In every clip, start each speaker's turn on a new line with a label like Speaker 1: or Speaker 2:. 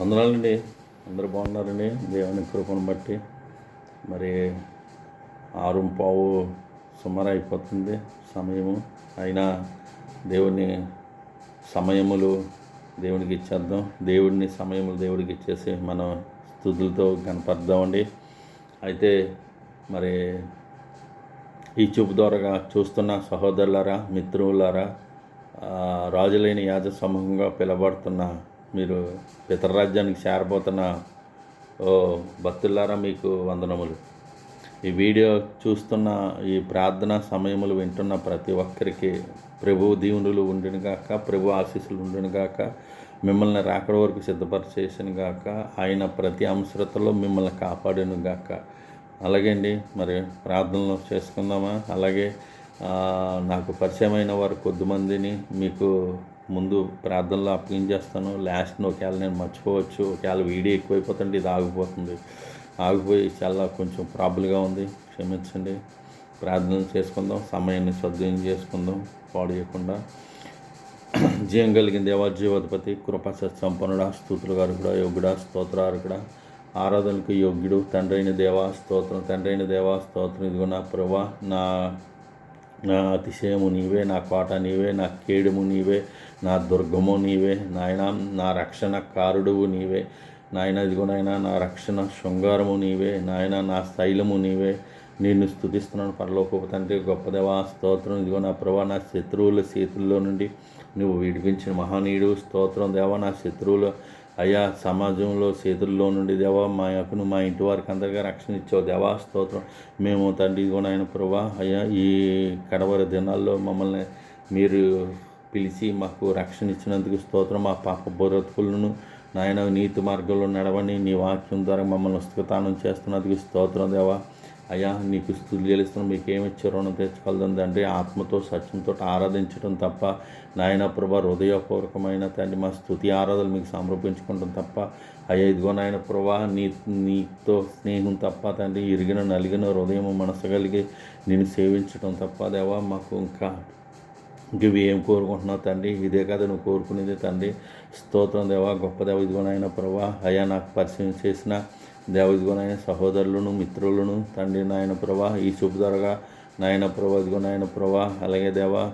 Speaker 1: వందనాలండి. అందరూ బాగున్నారండి. దేవుని కృపను బట్టి మరి ఆరు పావు సుమారు అయిపోతుంది సమయము. అయినా దేవుని సమయములు దేవునికి ఇచ్చేద్దాం. దేవుడిని సమయములు దేవుడికి ఇచ్చేసి మనం స్థుతులతో కనపడదామండి అయితే మరి ఈ చూపు ద్వారా చూస్తున్న సహోదరులారా మిత్రులారా రాజులైన యాజ సమూహంగా పిలబడుతున్న మీరు ఇతర రాజ్యానికి చేరబోతున్న ఓ భక్తులారా మీకు వందనములు. ఈ వీడియో చూస్తున్న ఈ ప్రార్థన సమయములు వింటున్న ప్రతి ఒక్కరికి ప్రభు దీవునులు ఉండును గాక ప్రభు ఆశీస్సులు ఉండును గాక మిమ్మల్ని రాకడ వరకు సిద్ధపరిచేసిన గాక ఆయన ప్రతి అంశతలో మిమ్మల్ని కాపాడును గాక. అలాగే అండి మరి ప్రార్థనలు చేసుకుందామా? అలాగే నాకు పరిచయమైన వారు కొద్దిమందిని మీకు ముందు ప్రార్థనలో అప్పగించేస్తాను. లాస్ట్ని ఒకవేళ నేను మర్చిపోవచ్చు ఒకవేళ వీడియో ఎక్కువైపోతుంటే ఇది ఆగిపోతుంది. ఆగిపోయి చాలా కొంచెం ప్రాబ్లంగా ఉంది. క్షమించండి. ప్రార్థనలు చేసుకుందాం. సమయాన్ని సద్వినియోగం చేసుకుందాం. పాడు చేయకుండా. జయం కలిగిన దేవా జీవోధిపతి కృప సంపన్నుడా స్తోత్రులు గారు కూడా యోగుడా స్తోత్రారు కూడా. ఆరాధనకు యోగ్యుడు తండ్రైన దేవా స్తోత్రం తండ్రైన దేవా స్తోత్రం. ఇదిగో నా ప్రభా నా నా అతిశయము నీవే నా కోట నీవే నా కేడుము నీవే నా దుర్గము నీవే నాయన నా రక్షణ కారుడువు నీవే నాయన ఇదిగో నా రక్షణ శృంగారము నీవే నాయన నా శైలము నీవే. నిన్ను స్థుతిస్తున్నాను పరలోకపు తండ్రి గొప్పదేవా స్తోత్రం. ఇదిగో నా ప్రభా నా శత్రువుల చేతుల్లో నుండి నువ్వు విడిపించిన మహనీయుడు స్తోత్రం దేవా నా శత్రువుల అయ్యా సమాజంలో చేతుల్లో నుండి దేవా మా యొక్కను మా ఇంటి వారికి అందరికీ రక్షణ ఇచ్చావు. దేవా స్తోత్రం. మేము తండ్రి కూడా నాయన ప్రభా అయ్యా ఈ కడవరి దినాల్లో మమ్మల్ని మీరు పిలిచి మాకు రక్షణ ఇచ్చినందుకు స్తోత్రం. మా పాప బ్రతుకులను నాయన నీతి మార్గంలో నడవని నీ వాక్యం ద్వారా మమ్మల్ని పుస్తకతానం చేస్తున్నందుకు స్తోత్రం దేవా. అయ్యా నీకు స్థుతి చెల్లిస్తున్నాం. మీకు ఏమి రుణం తీర్చగలదని తండ్రి. ఆత్మతో సత్యంతో ఆరాధించడం తప్ప నాయన ప్రభా హృదయపూర్వకమైన తండ్రి మా స్థుతి ఆరాధనలు మీకు సమర్పించుకుంటాం తప్ప అయ్యా ఇదిగో నాయన ప్రభా నీ నీతో స్నేహం తప్ప తండ్రి ఇరిగిన నలిగిన హృదయం మనసు కలిగి నేను సేవించడం తప్ప దేవా మాకు ఇంకా ఇవి ఏం కోరుకుంటున్నావు తండ్రి? ఇదే కదా నువ్వు కోరుకునేది తండ్రి. స్తోత్రం దేవా గొప్ప దేవ ఇదిగో నాయన ప్రభా అయ్యా నాకు పరిచయం చేసిన దేవ సహోదరులను మిత్రులను తండ్రి నాయన ప్రభా ఈ ద్వారా నాయన ప్రభా ఇదిగో నాయన ప్రభా అలాగే దేవా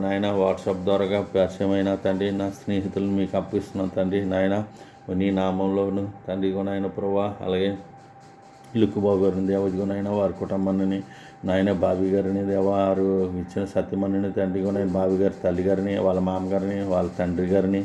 Speaker 1: నాయన వాట్సాప్ ద్వారాగా పరిచయమైన తండ్రి నా స్నేహితులను మీకు అప్పిస్తున్నాను తండ్రి నాయన నీ నామంలోను తండ్రి ఇదిగో నాయన ప్రభా అలాగే లుక్కుబాబు గారిని దేవదిగో నాయన వారి కుటుంబాన్ని నాయన బాబీ గారిని దేవారు ఇచ్చిన సత్యమణిని తండ్రి నాయన బాబీ గారి తల్లి గారిని వాళ్ళ మామగారిని వాళ్ళ తండ్రి గారిని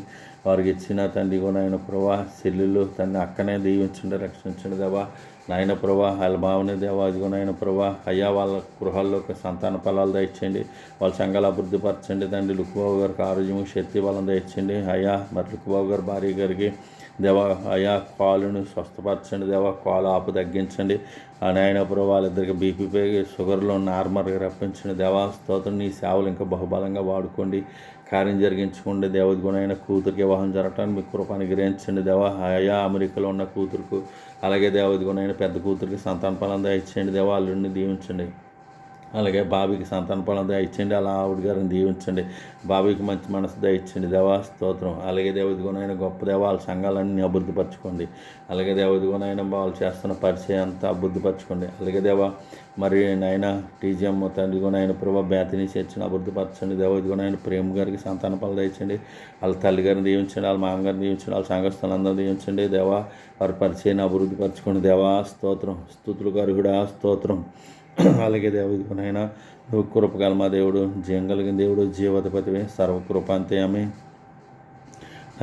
Speaker 1: వారికి ఇచ్చిన తండ్రి నాయన ప్రభా చెల్లెళ్ళు తండ్రి అక్కనే దీవించండి రక్షించండి దేవా. నాయన ప్రభా వాళ్ళ భావన దేవా అదిగో నాయన ప్రభా అయ్యా వాళ్ళ గృహాల్లో ఒక సంతాన ఫలాలు దయచేయండి. వాళ్ళ సంఘాలు అభివృద్ధి పరచండి తండ్రి. లుక్కుబాబు గారికి ఆరోగ్యము శక్తి బలం దయచేయండి. అయ్యా మరి లుక్కుబాబు గారు భార్య గారికి దేవా అయా కాలును స్వస్థపరచండి దేవా కాలు ఆపు తగ్గించండి. ఆ నాయన వాళ్ళిద్దరికి బీపీపై షుగర్లో నార్మల్గా రప్పించండి దేవా. స్తోత్రం నీ సేవలు ఇంకా బహుబలంగా వాడుకోండి. కార్యం జరిగించుకోండి దేవత గుణైన కూతురికి వివాహం జరగటానికి మీ కృపాన్ని గ్రహించండి దేవా. అయా అమెరికాలో ఉన్న కూతురుకు అలాగే దేవత గుణైన పెద్ద కూతురికి సంతాన ఫలం దయచేయండి దేవా. అల్లుడిని దీవించండి. అలాగే బాబీకి సంతాన పొలం దయచండి అలా ఆవిడ గారిని దీవించండి. బాబీకి మంచి మనసు దయచండి దేవా స్తోత్రం. అలాగే దేవదిగోనైనా గొప్ప దేవాల వాళ్ళ సంఘాలన్నీ అభివృద్ధిపరచుకోండి. అలాగే దేవదిగోనైనా వాళ్ళు చేస్తున్న పరిచయం అంతా అభివృద్ధిపరచుకోండి. అలాగే దేవా మరి నాయన టీజీఎం తండ్రిగోనైన ప్రభా బ్యాతిని చేర్చండి అభివృద్ధిపరచండి. దేవదిగుణైన ప్రేమ గారికి సంతాన ఫలం దయచండి వాళ్ళ తల్లి గారిని దీవించండి. వాళ్ళ మామగారిని దీవించండి. వాళ్ళ సంఘస్థలందరూ దీవించండి. దేవా వారి పరిచయాన్ని అభివృద్ధిపరచుకోండి. దేవా స్తోత్రం. స్థుతులు గారు కూడా స్తోత్రం. అలాగే దేవుడినైనా నువ్వు కృపగల మా దేవుడు? జీవం కలిగిన దేవుడు జీవధిపతివి ఆమె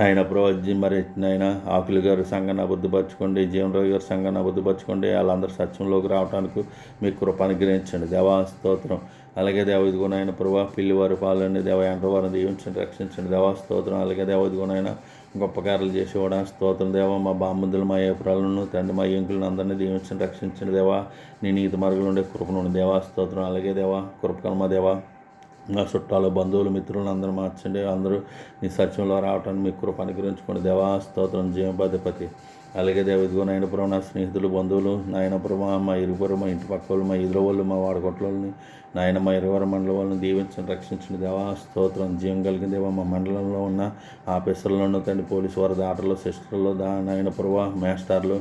Speaker 1: ఆయన ప్రవజి మరి నాయన ఆకులు గారు సంఘాన్ని అబుద్ధిపరచుకోండి జీవనరావు గారి సంఘాన్ని అబుద్ధిపరచుకోండి వాళ్ళందరూ సత్యంలోకి రావడానికి మీ కృపాను గ్రహించండి దేవా స్తోత్రం. అలాగే దేవదిగునైన ప్రభా పిల్లివారి పాలని దేవ వారిని దీవించండి రక్షించండి. దేవా స్తోత్రం. అలాగే దేవదిగునైనా గొప్ప చేసి చేసేవాడా స్తోత్రం దేవా మా బామ్మందులు మా ఏపురాలను తండ్రి మా ఎంకులను అందరినీ దీవించండి రక్షించండి దేవా. నీ నీతి మార్గంలో ఉండే కృపను దేవా. స్తోత్రం అలాగే దేవా కృపకర్మ దేవా. నా చుట్టాలు బంధువులు మిత్రులను అందరూ మార్చండి. అందరూ నీ సత్యంలో రావటాన్ని మీ కృప అనుగ్రహించుకోండి దేవా. స్తోత్రం జీవపాధిపతి అలాగే దేవదిగో నాయనపురం నా స్నేహితులు బంధువులు నాయనపురం మా ఇరుగురు మా ఇంటి పక్క వాళ్ళు మా ఎదురు వాళ్ళు మా వాడగొట్లని నాయన మా ఇరువర మండలం వాళ్ళని దీవించండి రక్షించండి దేవా. స్తోత్రం. జీవం కలిగిన దేవా మా మండలంలో ఉన్న ఆఫీసర్లను తండ్రి పోలీసు వారి దాటర్లు సిస్టర్లు దా నాయనపురవ మేస్టర్లు మేస్టార్లు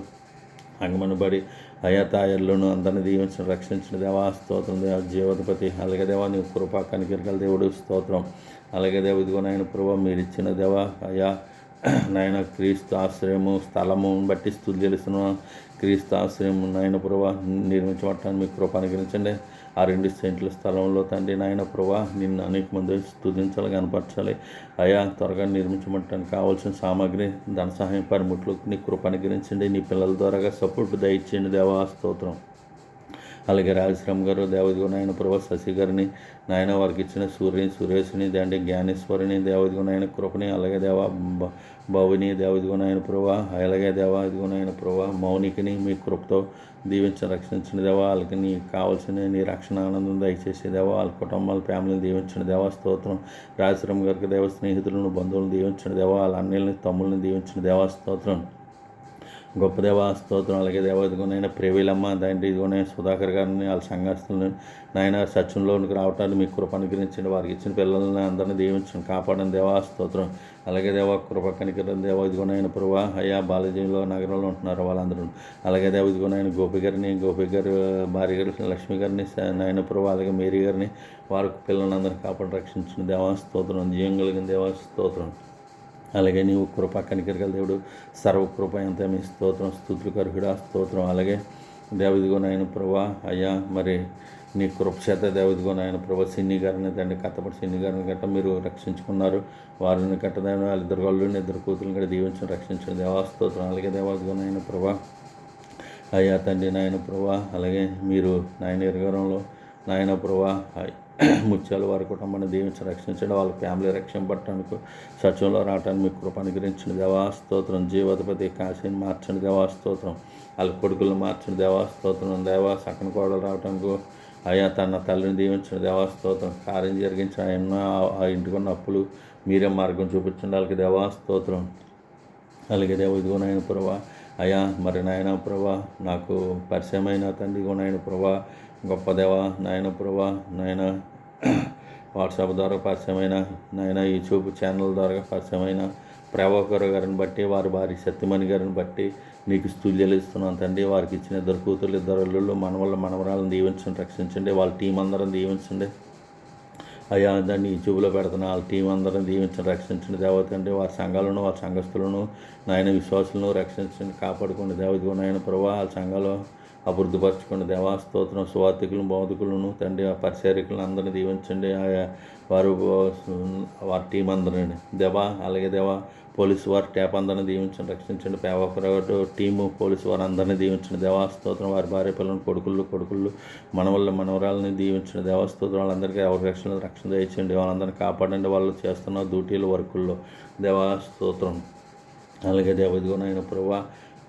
Speaker 1: అంగమనబడి అయా తాయర్లను అందరిని దీవించిన రక్షించిన దేవా. స్తోత్రం దేవ జీవతపతి అలాగే దేవా నీ కృపా కనికిరకల దేవుడు. స్తోత్రం. అలాగే దేవ ఇదిగో నాయన ప్రభా మీరు ఇచ్చిన దేవా అయా నాయన క్రీస్తు ఆశ్రయము స్థలము బట్టి స్థుతి తెలుస్తున్నాం క్రీస్తు ఆశ్రయం నాయన ప్రభా నిర్మించబట్టాన్ని మీ కృప అనుగ్రహించండి. ఆ రెండు సెంట్ల స్థలంలో తండ్రి నాయన ప్రభా నిన్ను అనేక మంది స్థుతించాలి కనపరచాలి. అయా త్వరగా నిర్మించబట్టడానికి కావాల్సిన సామాగ్రి ధన సహాయం పనిముట్లు నీ కృప అనుగ్రహించండి. నీ పిల్లల ద్వారాగా సపోర్ట్ దయచేయండి దేవా స్తోత్రం. అలాగే రాజశ్రమ్ గారు దేవదిగో నాయన ప్రభా శశి గారిని నాయన వారికి ఇచ్చిన సూర్యుని సురేష్ని దాంట్లో జ్ఞానేశ్వరిని దేవదిగో నాయన కృపని అలాగే దేవ బ- దేవదిగో నాయన ప్రభా అలాగే దేవదిగో నాయన ప్రభా మౌనికిని మీ కృపతో దీవించి రక్షించిన దేవా వాళ్ళకి నీ కావాల్సిన నీ రక్షణ ఆనందం దయచేసి దేవా వాళ్ళ కుటుంబాల ఫ్యామిలీని దీవించిన దేవా స్తోత్రం. రాజశ్రమ్ గారికి దేవ స్నేహితులను బంధువులను దీవించిన దేవా వాళ్ళ అన్నయ్యని తమ్ముళ్ళని దీవించిన దేవా స్తోత్రం. గొప్ప దేవా స్తోత్రం. అలాగే దేవా ఇదిగో ప్రేవీలమ్మ దాంట్లో ఇదిగోనే సుధాకర్ గారిని వాళ్ళ సంఘస్థులను నాయన సత్యంలోనికి రావటాన్ని మీ కృప అనుగ్రహించండి. వారికి ఇచ్చిన పిల్లల్ని అందరినీ దీవించండి. కాపాడండి దేవా స్తోత్రం. అలాగే దేవా కృప కనికరం దేవ ఇదిగోనైన నాయన ప్రభా అయ్యా బాలాజీలో నగరంలో ఉంటున్నారు వాళ్ళందరూ. అలాగే దేవ ఇదిగోనైన నాయన గోపి గారిని గోపి గారు భార్య గారు లక్ష్మి గారిని నాయన ప్రభా అలాగే మేరీ గారిని వారి పిల్లలందరినీ కాపాడి రక్షించిన దేవా స్తోత్రం. జీవం కలిగిన దేవా స్తోత్రం. అలాగే నీవు కృప కనికరికల దేవుడు సర్వకృప ఎంత మీ స్తోత్రం స్థుతులు కరుహుడా స్తోత్రం. అలాగే దేవదిగో నాయన ప్రభా అయ్యా మరి నీ కృప చేత దేవదిగో నాయన ప్రభా సిన్ని గారిని తండ్రి కత్తపడి సిన్ని గారిని గట్ట మీరు రక్షించుకున్నారు. వారిని కట్టదాని వాళ్ళ ఇద్దరు వాళ్ళు ఇద్దరు కూతురుని కూడా దీవించడం రక్షించిన దేవాస్తోత్రం అలాగే దేవాదిగో నాయన ప్రభా అయ్యా తండ్రి నాయన ప్రభా అలాగే మీరు నాయన ఎరగరంలో నాయన ప్రభా ముత్యాలు వారి కుటుంబాన్ని దీవించి రక్షించడం. వాళ్ళ ఫ్యామిలీ రక్షింపట్టడానికి సత్యంలో రావడానికి మీకు కృప అనుగ్రహించిన దేవాస్తోత్రం జీవతపతి కాశీని మార్చండి. దేవాస్తోత్రం వాళ్ళ కొడుకులను మార్చిన దేవాస్తోత్రం దేవా సకన కోడలు రావడానికి అయ్యా తన తల్లిని దీవించిన దేవాస్తోత్రం కార్యం జరిగించిన ఆయన ఆ ఇంటికున్న అప్పులు మీరే మార్గం చూపించండి. వాళ్ళకి దేవాస్తోత్రం అలాగే దేవ ఇదిగో నాయన ప్రభా. అయ్యా మరి నాయన ప్రభా నాకు పరిచయమైన తండ్రి నాయన ప్రభా. గొప్ప దేవ నాయన ప్రభా నాయన వాట్సాప్ ద్వారా పరిచయమైన నాయన యూట్యూబ్ ఛానల్ ద్వారా పరిచయమైన ప్రభాకర్ గారిని బట్టి వారి భార్య సత్యమణి గారిని బట్టి నీకు స్థుతులు తండ్రి. వారికి ఇచ్చిన ఇద్దరు కూతురు ఇద్దరు అల్లుళ్ళు మనవళ్ళ మనవరాలను దీవించండి రక్షించండి. వాళ్ళ టీం అందరం దీవించండి. అయ్యా దాన్ని యూట్యూబ్లో పెడుతున్న వాళ్ళ టీం అందరం దీవించండి రక్షించండి. దేవతండి వారి సంఘాలను వారి సంఘస్థులను నాయన విశ్వాసులను రక్షించండి కాపాడుకోండి. దేవతకు నాయన ప్రభావ వాళ్ళ సంఘాలు అభివృద్ధిపరచుకోండి దేవాస్తోత్రం స్తోత్రం సువార్థికులను తండ్రి ఆ పరిచారికులను అందరినీ దీవించండి. ఆయా వారు వారి టీం అందరిని. దేవా అలాగే దేవా పోలీసు వారి ట్యాప్ అందరిని దీవించండి రక్షించండి. పేవకరాటు టీము పోలీసు వారు అందరినీ దీవించండి. దేవాస్తోత్రం వారి భార్య పిల్లలను కొడుకులు కొడుకులు మనవల్ల మనవరాలని దీవించండి. దేవాస్తోత్రం వాళ్ళందరికీ ఎవరి రక్షణ రక్షణ దయచండి వాళ్ళందరినీ కాపాడండి. వాళ్ళు చేస్తున్న డ్యూటీలు వర్కుల్లో దేవాస్తోత్రం అలాగే దేవదిగో నాయన ప్రభా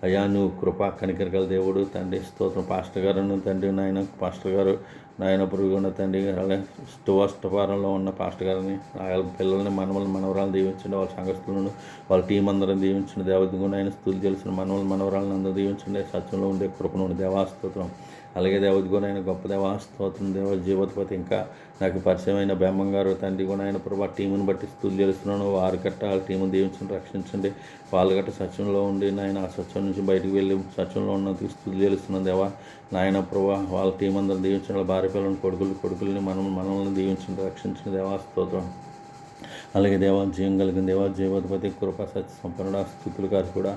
Speaker 1: అయ్యా నువ్వు కృపా కనికరికల దేవుడు తండ్రి స్తోత్రం. పాస్టర్ గారు తండ్రి నాయన పాస్టర్ గారు నాయన పురుగు ఉన్న తండ్రి గారు అలాగే స్టువస్టపారంలో ఉన్న పాస్టర్ గారిని వాళ్ళ పిల్లల్ని మనవలు మనవరాలను దీవించండి వాళ్ళ సంఘస్థులను వాళ్ళ టీం అందరం దీవించండి. దేవదిగో నాయన స్థుతులు తెలిసిన మనవలు మనవరాలను అందరూ దీవించండి. సత్యంలో ఉండే కృపను దేవాస్తోత్రం అలాగే దేవద్గుణైన గొప్ప దేవాస్తోత్రం దేవ జీవోత్పతి ఇంకా నాకు పరిచయమైన బ్రహ్మం గారు తండ్రి గుణైన ప్రభా టీముని బట్టి స్థూలు చేస్తున్నాను వారి గట్ట వాళ్ళ టీముని దీవించండి రక్షించండి. వాళ్ళ గట్ట సత్యంలో ఉండి నాయన ఆ సత్యం నుంచి బయటకు వెళ్ళి సత్యంలో ఉన్నందుకు స్థుతులు చేస్తున్నాను దేవా. నాయన ప్రభా వాళ్ళ టీం అందరూ దీవించండి. వాళ్ళ భార్య పిల్లలను కొడుకులు కొడుకుల్ని మనం మనల్ని దీవించండి రక్షించండి దేవా. స్తోత్రం. అలాగే దేవా జీవం కలిగిన దేవా జీవోత్పతి కృప సత్య సంపన్నుడ స్థుతులు గారు కూడా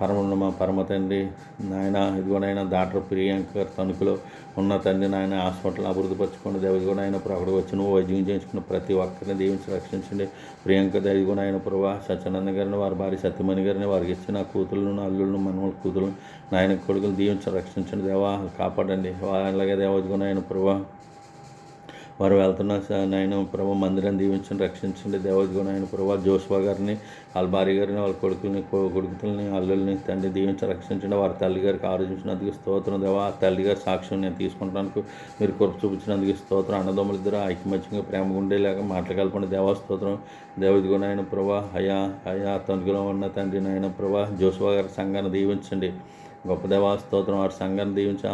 Speaker 1: పరమ పరమ తండ్రి నాయన ఇదిగోనైనా డాక్టర్ ప్రియాంక తణుకులో ఉన్న తండ్రి నాయన హాస్పిటల్ అభివృద్ధిపరచుకోండి దేవ ఇదిగోనైనా ఇప్పుడు అక్కడ వచ్చి నువ్వు వైద్యం చేయించుకున్న ప్రతి ఒక్కరిని దీవించి రక్షించండి. ప్రియాంక ఇదిగోనైనా ప్రభా సత్యానంద గారిని వారి భార్య సత్యమణి గారిని వారికి ఇచ్చిన కూతుళ్ళను అల్లులను మనమల కూతురు నాయన కొడుకులు దీవించి రక్షించండి దేవా కాపాడండి. అలాగే దేవదిగోనైనా ప్రభా వారు వెళ్తున్న స- నాయన ప్రభు మందిరం దీవించండి రక్షించండి. దేవదిగో నాయన ప్రభు జోస్వా గారిని వాళ్ళ భార్య గారిని వాళ్ళ కొడుకుల్ని కొడుకుల్ని అల్లుల్ని తండ్రి దీవించి రక్షించండి. వారి తల్లి గారికి ఆరోచించినందుకు స్తోత్రం. దేవా ఆ తల్లి గారి సాక్ష్యం నేను తీసుకుంటానికి మీరు కృప చూపించినందుకు స్తోత్రం. అన్నదమ్ముల ఇద్దరు ఐక్యమత్యంగా ప్రేమ ఉండేలాగా మాట్లాడగలపండి దేవా స్తోత్రం. దేవదిగో నాయన ప్రభా హయా హయా తనుగులో ఉన్న తండ్రి నాయన ప్రభా జోస్వా గారి సంఘాన్ని దీవించండి. గొప్ప దేవా స్తోత్రం. వారి సంఘాన్ని దీవించి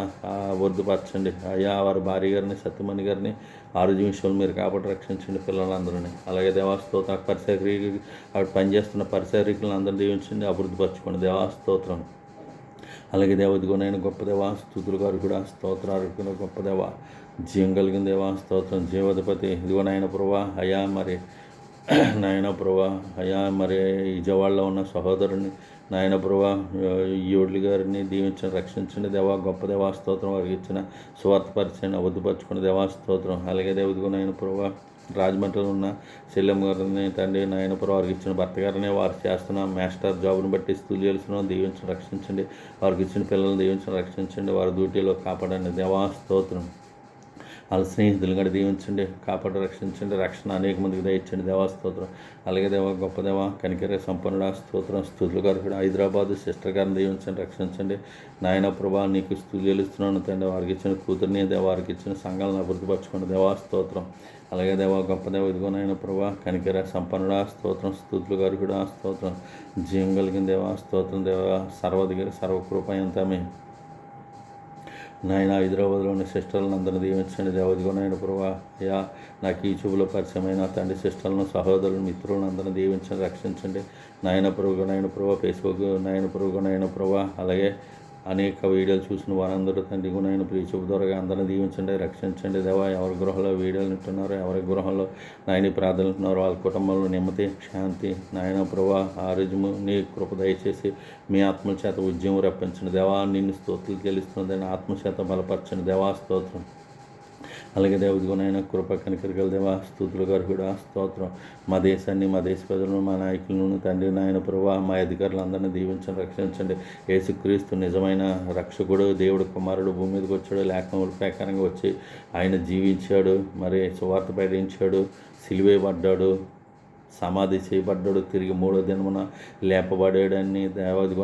Speaker 1: వృద్ధిపరచండి. అయ్యా వారి భార్య గారిని సత్యమణి గారిని ఆరోగ్య విషయంలో మీరు కాబట్టి రక్షించండి పిల్లలందరినీ. అలాగే దేవా స్తోత్రం. అక్కడ పనిచేస్తున్న పరిసరికులను అందరినీ దీవించండి అభివృద్ధిపరచుకోండి. దేవాస్తోత్రం అలాగే దేవదిగోనైన గొప్ప దేవా స్థుతులు గారు కూడా స్తోత్రాలు గొప్ప దేవ జీవం కలిగిన దేవా స్తోత్రం. జీవధిపతి ఇదిగోనైన ప్రభా అయా మరి నాయన ప్రభా అయా మరి విజయవాడలో ఉన్న సహోదరుని నాయన ప్రభా యోడ్లి గారిని దీవించండి రక్షించండి దేవా గొప్ప దేవాస్తోత్రం వారికి ఇచ్చిన స్వార్థపరిచయం అబద్ధపరచుకున్న దేవాస్తోత్రం అలాగే దేవుదిగో నాయన ప్రభా రాజమండ్రిలో ఉన్న శల్యం గారిని తండ్రి నాయన వారికి ఇచ్చిన భర్త గారిని వారు చేస్తున్న. మాస్టర్ జాబ్ను బట్టి స్థుతి చేస్తున్నాం రక్షించండి. వారికి ఇచ్చిన పిల్లల్ని దీవించండి రక్షించండి. వారి డ్యూటీలో కాపాడండి. దేవాస్తోత్రం వాళ్ళ స్నేహితులు కూడా దీవించండి కాపాడు రక్షించండి రక్షణ అనేక మందికి దయచండి దేవా స్తోత్రం. అలాగే దేవ గొప్ప దేవ కనికరే సంపన్నుడ స్తోత్రం. స్థుతులు గారు కూడా హైదరాబాద్ సిస్టర్ గారిని దీవించండి రక్షించండి. నాయన ప్రభా నీకు స్థుతులు చెల్లిస్తున్నాను తండ్రి. వారికి ఇచ్చిన కూతుర్ని దేవ వారికి ఇచ్చిన సంఘాలను అభివృద్ధిపరచుకోండి. దేవా స్తోత్రం. అలాగే దేవా గొప్ప దేవ ఇదిగో నాయన ప్రభా కనికర సంపన్నుడా స్తోత్రం. స్థుతులు గారు కూడా స్తోత్రం. జీవం కలిగిన దేవా స్తోత్రం దేవా. సర్వదిగిరి సర్వకృప ఎంతమే నాయన హైదరాబాద్లో ఉన్న సిస్టర్లను అందరిని దీవించండి దేవదిగో నాయన ప్రభా అయ్యా నాకు ఈ చూపులో పరిచయమైన తండ్రి సిస్టర్లను సహోదరులను మిత్రులను అందరిని దీవించండి రక్షించండి. నాయన ప్రభు నాయన ప్రభా ఫేస్బుక్ నాయన ప్రభు నాయన ప్రభా అలాగే అనేక వీడియోలు చూసిన వారందరూ తండ్రి గుణైన ప్రియ చూపు ద్వారా అందరిని దీవించండి రక్షించండి. దేవా ఎవరి గృహంలో వీడియోలు ఉంటున్నారో ఎవరి గృహంలో నాయన ప్రార్థనలు ఉంటున్నారో వాళ్ళ కుటుంబంలో నెమ్మది శాంతి నాయన ప్రభా ఆరోగ్యము నీ కృప దయచేసి మీ ఆత్మల చేత ఉద్యమం రప్పించండి. దేవా నిన్ను స్తోత్రులు చెల్లిస్తున్నదని ఆత్మ చేత బలపరచండి. దేవా స్తోత్రం. అలాగే దేవుడిగోనైనా కృప కనికరికల దేవా స్థుతులు గారు కూడా స్తోత్రం. మా దేశాన్ని మా దేశ ప్రజలను మా నాయకులను తండ్రి నాయన ప్రభా మా అధికారులందరినీ దీవించండి రక్షించండి. యేసుక్రీస్తు నిజమైన రక్షకుడు దేవుడు కుమారుడు భూమి మీదకి వచ్చాడు లేఖనముల ప్రకారంగా వచ్చి ఆయన జీవించాడు మరి సువార్త ప్రకటించాడు సిలివేయబడ్డాడు సమాధి చేయబడ్డాడు తిరిగి మూడో దినమున లేపబడాడని దేవాది